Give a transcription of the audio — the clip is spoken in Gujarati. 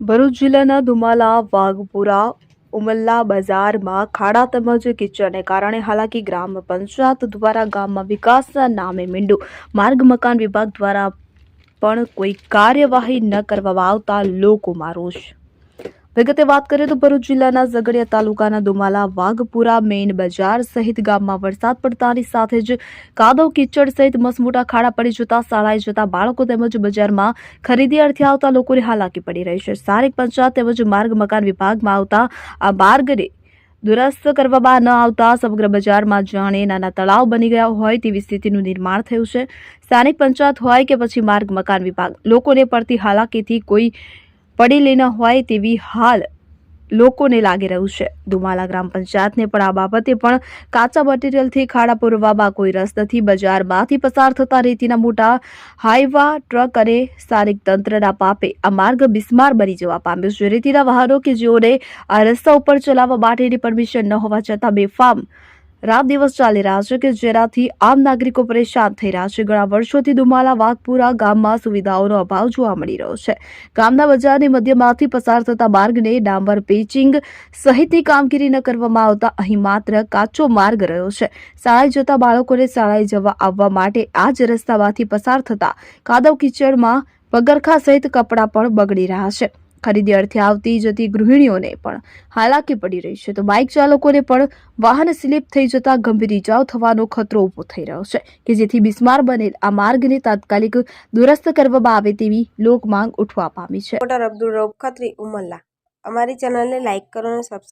ભરૂચ જિલ્લાના ધુમાલા વાઘપુરા, ઉમલ્લા બજારમાં ખાડા તેમજ કિચડને કારણે હાલાકી ગ્રામ પંચાયત દ્વારા ગામમાં વિકાસના નામે મીંડુ. માર્ગ મકાન વિભાગ દ્વારા પણ કોઈ કાર્યવાહી ન કરવામાં આવતા લોકોમાં રોષ. વિગતે વાત કરીએ તો ભરૂચ જિલ્લાના ઝઘડિયા તાલુકાના દુમાલા, વાઘપુરા મેઇન બજાર સહિત ગામમાં વરસાદ પડતાની સાથે જ કાદવ, કીચડ સહિત મસમોટા ખાડા પડી જતા, શાળાએ જતા બાળકો તેમજ બજારમાં ખરીદી અર્થે આવતા લોકોને હાલાકી પડી રહી છે. સ્થાનિક પંચાયત તેમજ માર્ગ મકાન વિભાગમાં આવતા આ માર્ગને દુરસ્ત કરવામાં ન આવતા સમગ્ર બજારમાં જાણે નાના તળાવ બની ગયા હોય તેવી સ્થિતિનું નિર્માણ થયું છે. સ્થાનિક પંચાયત હોય કે પછી માર્ગ મકાન વિભાગ, લોકોને પડતી હાલાકીથી કોઈ પડેલી ન હોય તેવી હાલ લોકોને લાગી રહ્યું છે. દુમાલા ગ્રામ પંચાયતને પણ આ બાબતે પણ કાચા મટીરિયલથી ખાડા પૂરવામાં કોઈ રસ નથી. બજારમાંથી પસાર થતા રેતીના મોટા હાઈવા, ટ્રક અને સ્થાનિક તંત્રના પાપે આ માર્ગ બિસ્માર બની જવા પામ્યો છે. રેતીના વાહનો કે જેઓને આ રસ્તા ઉપર ચલાવવા માટેની પરમિશન ન હોવા છતાં બેફામ રાત દિવસ ચાલી રહ્યા છે કે જેનાથી આમ નાગરિકો પરેશાન થઈ રહ્યા છે. ઘણા વર્ષોથી દુમાલા, વાઘપુરા ગામમાં સુવિધાઓનો અભાવ જોવા મળી રહ્યો છે. ગામના બજારની મધ્યમાંથી પસાર થતા માર્ગને ડામર પેચિંગ સહિતની કામગીરી ન કરવામાં આવતા અહીં માત્ર કાચો માર્ગ રહ્યો છે. શાળાએ જતા બાળકોને શાળાએ જવા આવવા માટે આ જ રસ્તામાંથી પસાર થતા કાદવ કિચડમાં પગરખા સહિત કપડાં પણ બગડી રહ્યા છે. ખરીદી અર્થે આવતી જતી ગૃહિણીઓને પણ હાલાકી પડી રહી છે. તો બાઇક ચાલકોને પણ વાહન સ્લીપ થઈ જતા ગંભીર ઇજાઓ થવાનો ખતરો ઊભો થઈ રહ્યો છે કે જેથી બિસ્માર બનેલ આ માર્ગને તાત્કાલિક દુરસ્ત કરવામાં આવે તેવી લોક માંગ ઉઠવા પામી છે. અબ્દુલ રૌફ ખત્રી, ઉમલ્લા. અમારી ચેનલને લાઇક કરો અને સબસ્ક્રાઈબ